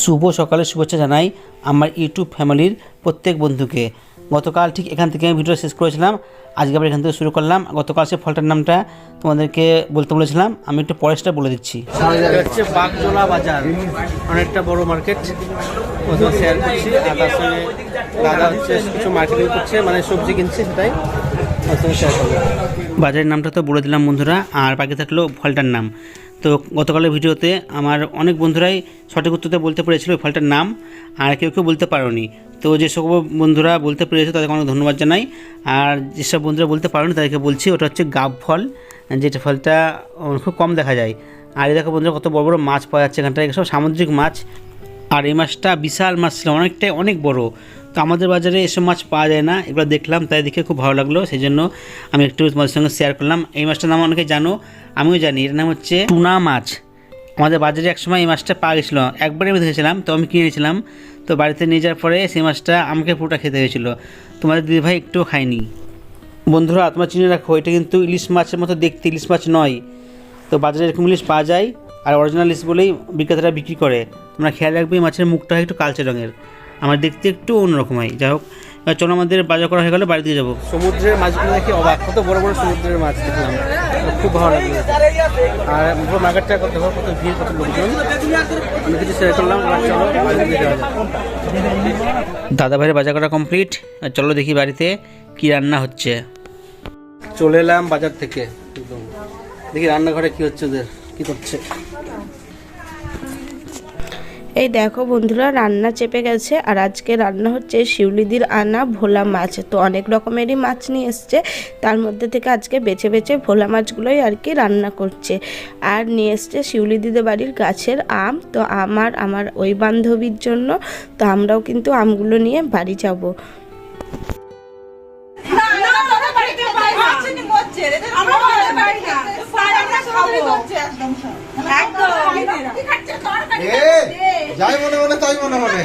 শুভ সকালের শুভেচ্ছা জানাই আমার ইউটিউব ফ্যামিলির প্রত্যেক বন্ধুকে। গতকাল ঠিক এখান থেকে আমি ভিডিও শেষ করেছিলাম আজকে আবার এখান থেকে শুরু করলাম। গতকাল সে ফলটার নামটা তোমাদেরকে বলতে বলেছিলাম আমি একটু পরে সেটা বলে দিচ্ছি। হচ্ছে বাগজোলা বাজার অনেকটা বড় মার্কেট শেয়ার করছি আর তার সঙ্গে দাদা হচ্ছে কিছু মার্কেটিং করছে মানে সবজি কিনছে সেটাই। বাজারের নামটা তো বলে দিলাম বন্ধুরা আর বাকি থাকল ফলটার নাম। তো গতকালের ভিডিওতে আমার অনেক বন্ধুরাই সঠিক উত্তরতে বলতে পেরেছিল ওই ফলটার নাম, আর কেউ কেউ বলতে পারোনি। তো যে সব বন্ধুরা বলতে পেরেছে তাদেরকে অনেক ধন্যবাদ জানাই। আর যেসব বন্ধুরা বলতে পারোনি তাদেরকে বলছি, ওটা হচ্ছে গাব ফল, যেটা ফলটা খুব কম দেখা যায়। আর দেখো বন্ধুরা কত বড় বড় মাছ পাওয়া যাচ্ছে এখানটায়, সব সামুদ্রিক মাছ। আর এই মাছটা বিশাল মাছ ছিল, অনেকটাই অনেক বড়। তো আমাদের বাজারে এসব মাছ পাওয়া যায় না এবার দেখলাম, তাই দেখে খুব ভালো লাগল, সেই জন্য আমি একটু তোমাদের সঙ্গে শেয়ার করলাম। এই মাছটার নাম অনেকে জানো, আমিও জানি, এর নাম হচ্ছে টুনা মাছ। আমাদের বাজারে একসময় এই মাছটা পাওয়া গেছিল একবারই আমি দেখেছিলাম তো আমি কিনেছিলাম তো বাড়িতে নিয়ে যাওয়ার পরে সেই মাছটা আমাকে পুরোটা খেতে হয়েছিল। তোমাদের দিদিভাই একটুও খায়নি। বন্ধুরা, তোমরা চিনে রাখো, এটা কিন্তু ইলিশ মাছের মতো দেখতে, ইলিশ মাছ নয়। তো বাজারে এরকম ইলিশ পাওয়া যায়। আর অরিজিনাল ইলিশ বলেই বিক্রেতারা বিক্রি করে। তোমরা খেয়াল রাখবে এই মাছের মুখটা একটু কালচে রঙের। আমার দেখতে একটু অন্যরকম হয়। যাই হোক চলো আমাদের বাজার করা হয়ে গেলে বাড়ি দিয়ে যাব। সমুদ্রের মাছগুলো দেখি অবাক। কত বড় বড় সমুদ্রের মাছ দেখলাম। খুব ভালো লাগল। আর পুরো মার্কেটটা কত কত ভিড় কত লোকজন। আমি কিছু শেয়ার করলাম চলো বাড়িতে যাওয়া দাদা ভাইয়ের বাজার করা কমপ্লিট আর চলো দেখি বাড়িতে কি রান্না হচ্ছে। চলে এলাম বাজার থেকে। একদম। দেখি রান্নাঘরে কি হচ্ছে ওদের কি করছে। এই দেখো বন্ধুরা রান্না চেপে গেছে আর আজকে রান্না হচ্ছে শিউলিদির আনা ভোলা মাছ। তো অনেক রকমেরই মাছ নিয়ে এসছে তার মধ্যে থেকে আজকে বেছে বেছে ভোলা মাছগুলোই আর কি রান্না করছে। আর নিয়ে এসছে শিউলিদিদের বাড়ির গাছের আম। তো আমার আমার ওই বান্ধবীর জন্য তো আমরাও কিন্তু আমগুলো নিয়ে বাড়ি যাব। যাই মনে মনে তাই মনে মনে।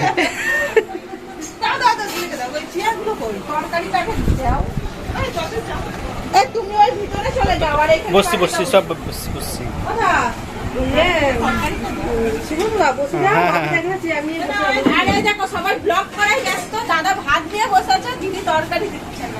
তুমি ওই ভিতরে চলে যাও আর এখানে বসছি বসছি সব বসছি বসছি। আরে দেখো সবাই ব্লগ করাই ব্যস্ত দাদা ভাত দিয়ে বসে আছে দিদি তরকারি দিচ্ছে না।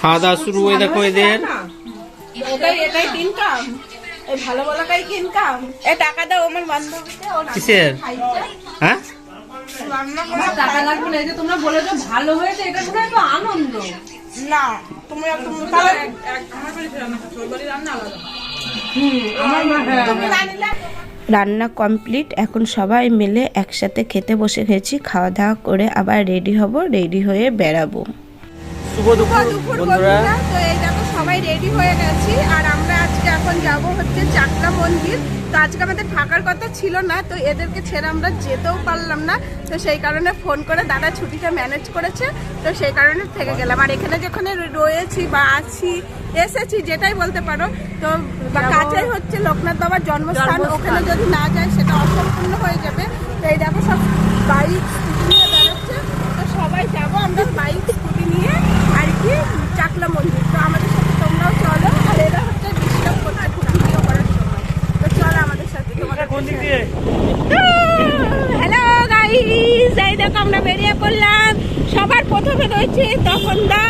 খাওয়া দাওয়া শুরু হয়ে দেখো এদের এটাই এটাই ইনকাম এই ভালো বলাটাই ইনকাম এ টাকা দাও আমার বান্ধবীকে ও কিসের হ্যাঁ রান্না করা টাকা লাগবে না এই যে তোমরা বলেছ ভালো হয়েছে এটা একটু আনন্দ না রান্না কমপ্লিট, এখন সবাই মিলে একসাথে খেতে বসে গেছি, খাওয়া দাওয়া করে আবার রেডি হব, রেডি হয়ে বেরাবো শুভ দুপুর বন্ধুরা। তো এই দেখো সবাই রেডি হয়ে গেছি। আর আমরা আজকে এখন যাব হচ্ছে চাকলা মন্দির। তো আজকে আমাদের থাকার কথা ছিল না তো এদেরকে ছেড়ে আমরা যেতেও পারলাম না। তো সেই কারণে ফোন করে দাদা ছুটিটা ম্যানেজ করেছে তো সেই কারণে থেকে গেলাম। আর এখানে যেখানে রয়েছি বা আছি এসেছি যেটাই বলতে পারো তো বা কাছেই হচ্ছে লোকনাথ বাবার জন্মস্থান। ওখানে যদি না যায় সেটা অসম্পূর্ণ হয়ে যাবে। তো এই দেখো সব বাইক নিয়ে বেরোচ্ছে তো সবাই যাব আমরা বাইক চাকলা মন্দির তো আমাদের সাথে তোমরাও চলো আর এরা হচ্ছে খুব করার সময়। তো চলো আমাদের সাথে হ্যালো গাইস এই দেখো আমরা বেরিয়ে পড়লাম। সবার প্রথমে রয়েছে তখন দা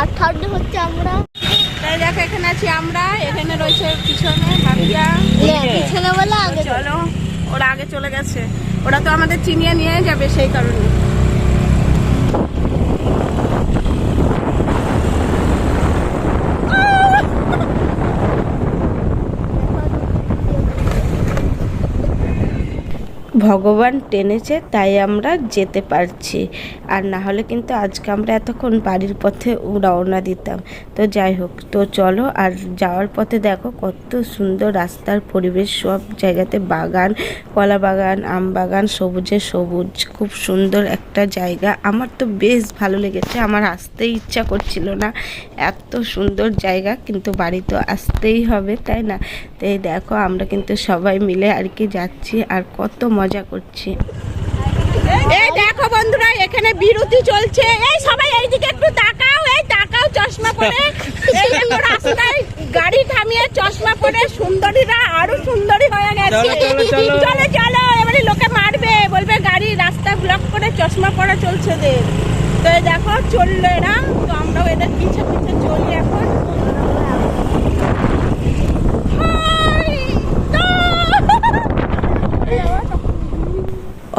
আর থার্ড হচ্ছে আমরা। তাই দেখো এখানে আছি আমরা। এখানে রয়েছে পিছনে ভাবিয়া। পিছনে বলে আগে চলো ওরা আগে চলে গেছে। ওরা তো আমাদের চিনিয়ে নিয়ে যাবে সেই কারণে। ভগবান টেনেছে, তাই আমরা যেতে পারছি। আর না হলে কিন্তু আজকে আমরা এতক্ষণ বাড়ির পথে রওনা দিতাম। তো যাই হোক, তো চলো, আর যাওয়ার পথে দেখো কত সুন্দর রাস্তার পরিবেশ, সব জায়গাতে বাগান, কলা বাগান, আম বাগান, সবুজে সবুজ, খুব সুন্দর একটা জায়গা। আমার তো বেশ ভালো লেগেছে, আমার আসতেই ইচ্ছা করছিল না। এত সুন্দর জায়গা, কিন্তু বাড়ি তো আসতেই হবে, তাই না? তাই দেখো, আমরা কিন্তু সবাই মিলে আর কি যাচ্ছি, আর কত মজা করছি। এই দেখো বন্ধুরা এখানে বিরতি চলছে। এই সবাই এইদিকে একটু তাকাও এই তাকাও চশমা পরে। এই দেখো রাস্তায় গাড়ি থামিয়ে চশমা পরে সুন্দরীরা আরও সুন্দরী হয়ে গেছে। চলো, চলো, এবারে লোকে মারবে বলবে গাড়ি রাস্তা ব্লক করে চশমা পরা চলছে তো দেখো চলল এরা। তো আমরাও এদের পিছে পিছে চলি এখন হাই, তো।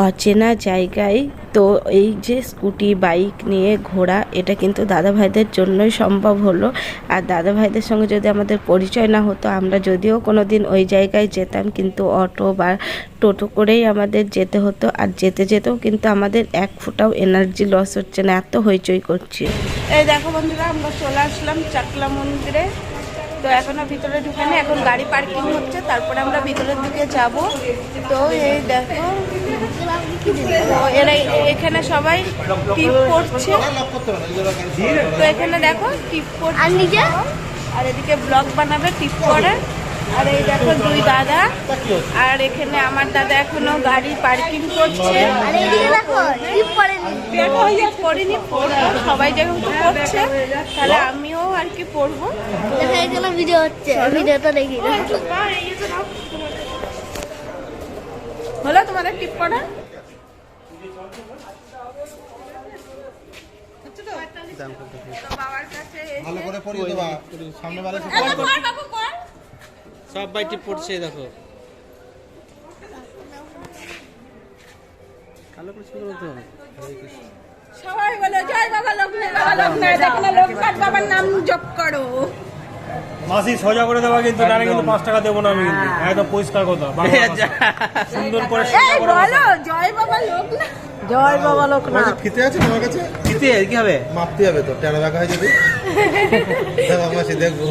অচেনা জায়গায় তো এই যে স্কুটি, বাইক নিয়ে ঘোরা, এটা কিন্তু দাদা ভাইদের জন্যই সম্ভব হলো। আর দাদা ভাইদের সঙ্গে যদি আমাদের পরিচয় না হতো, আমরা যদিও কোনো দিন ওই জায়গায় যেতাম, কিন্তু অটো বা টোটো করেই আমাদের যেতে হতো। আর যেতে যেতেও কিন্তু আমাদের এক ফোঁটাও এনার্জি লস হচ্ছে না, এত হইচই করছি। এই দেখো বন্ধুরা, আমরা চলে আসলাম চাকলা মন্দিরে। তো এখনও ভিতরে ঢুকেনি এখন গাড়ি পার্কিং হচ্ছে তারপরে আমরা ভিতরের দিকে যাব। তো এই দেখো এরা এখানে সবাই টিপ করছে। তো এখানে দেখো টিপ করছে আর এদিকে ব্লগ বানাবে টিপ করে। আর এই দেখো দুই দাদা। আর এখানে আমার দাদা এখনও গাড়ি পার্কিং করছে। করিনি। সবাই যেহেতু করছে তাহলে আমিও আর কি পড়ব। দেখা গেল ভিডিও হচ্ছে। ভিডিওটা দেখি। হলো তোমাদের টিপ করা বাবার ভালো করে পড়িয়ে দেবা। সামনে বারে সব বাইটি পড়ছে দেখো। ভালো করে শুরু তো সবাই বলে জয় বাবা লোকনাথ বাবা লোকনাথ এখানে লোকনাথ বাবার নাম জপ করো। মাসি সোজা করে দেওয়া কিন্তু কিন্তু পাঁচ টাকা দেবো না আমি কিন্তু। একদম পরিষ্কার কথা সুন্দর করে এই বলো জয় বাবা লোকনাথ জয় বাবা লোকনাথ ফিতে আছে তোমার কাছে? দিতে কি হবে? মাপতে হবে তো টেরা রাখা হয় যদি দেখো মাসি দেখব।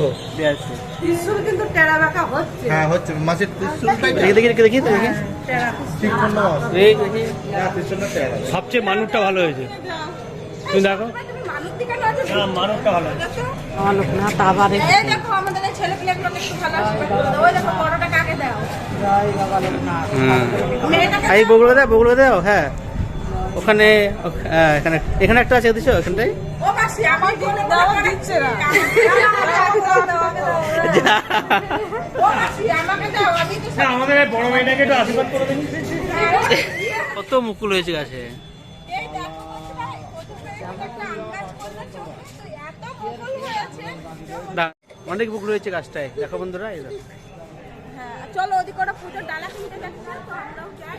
আছে। ত্রিশুল কিন্তু টেরা বাঁকা হচ্ছে। হ্যাঁ হচ্ছে। ত্রিশুলটাই দেখি দেখি দেখি দেখি দেখি। ঠিক করল এই দেখি। হ্যাঁ ত্রিশুলটা টেরা। সবচেয়ে মানুষটা ভালো হয়েছে। তুমি দেখো। না মানুষটা এই বগুলো দাও। বগুলো দাও? হ্যাঁ। ওখানে ও- হ্যাঁ, এখানে এখানে একটা আছে দিছো ওখানটাই ও মাসি আমার দিচ্ছে না যা। ও মাসি আমাকে দাও আমি তো না, আমাদের এই বড় মেয়েটাকে একটু আশীর্বাদ করে দিন। কত মুকুল হয়েছে গাছে? এই দেখো বন্ধুরা, কত সুন্দর একটা আম গাছ করল চোখে, তো এত মুকুল হয়েছে। দা- অনেক মুকুল হয়েছে গাছটায়। দেখো বন্ধুরা এই হ্যাঁ, চলো ওদিকে ওরা পুজোর ডালা কিনতে তো আমরাও যাই।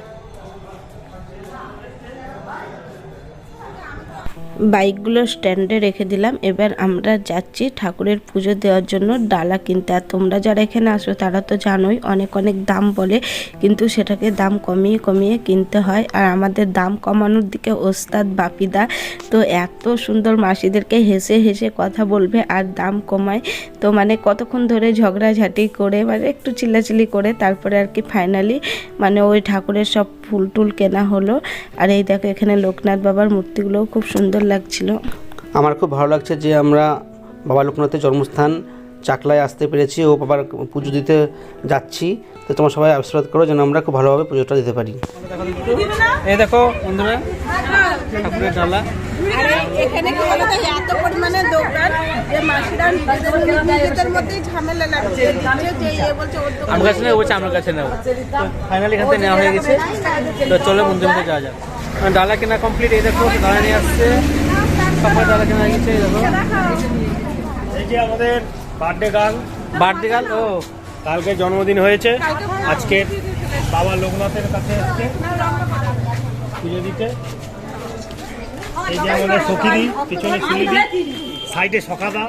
বাইকগুলো স্ট্যান্ডে রেখে দিলাম। এবার আমরা যাচ্ছি ঠাকুরের পুজো দেওয়ার জন্য ডালা কিনতে। আর তোমরা যারা এখানে আসো তারা তো জানোই অনেক অনেক দাম বলে, কিন্তু সেটাকে দাম কমিয়ে কমিয়ে কিনতে হয়। আর আমাদের দাম কমানোর দিকে ওস্তাদ বাপিদা তো এত সুন্দর মাসিদেরকে হেসে হেসে কথা বলবে আর দাম কমায়। তো মানে কতক্ষণ ধরে ঝগড়াঝাটি করে মানে একটু চিল্লাচিল্লি করে, তারপরে আর কি ফাইনালি মানে ওই ঠাকুরের সব ফুল টুল কেনা হলো। আর এই দেখো এখানে লোকনাথ বাবার মূর্তিগুলোও খুব সুন্দর লাগছিল। আমার খুব ভালো লাগছে যে আমরা বাবা লোকনাথের জন্মস্থান চাকলায় আসতে পেরেছি ও বাবার পুজো দিতে যাচ্ছি। তো তোমার সবাই আশীর্বাদ করো যেন আমরা খুব ভালোভাবে পুজোটা দিতে পারি। এই দেখো বন্ধুরা ঠাকুরের ডালা। এখানে কি বলতো এত পরিমাণে দোকান যে মাসিরা নিজেদের নিজেদের মধ্যেই ঝামেলা লাগছে। দিচ্ছে যে এ বলছে ওর দোকান আমার কাছে নেই বলছে আমার কাছে নেও ফাইনালি এখান থেকে নেওয়া হয়ে গেছে। তো চলো মন্দির মধ্যে যাওয়া যাক। ডালা কেনা কমপ্লিট এই দেখো ডালা নিয়ে আসছে। সবাই ডালা কেনা গেছে এই দেখো। এই যে আমাদের বার্থডে গার্ল বার্থডে গাল ও। কালকে জন্মদিন হয়েছে। আজকে বাবা লোকনাথের কাছে এসছে। পুজো দিতে। এই যে আমাদের সখীদি পিছনে সুলিদি সাইডে সখাদা।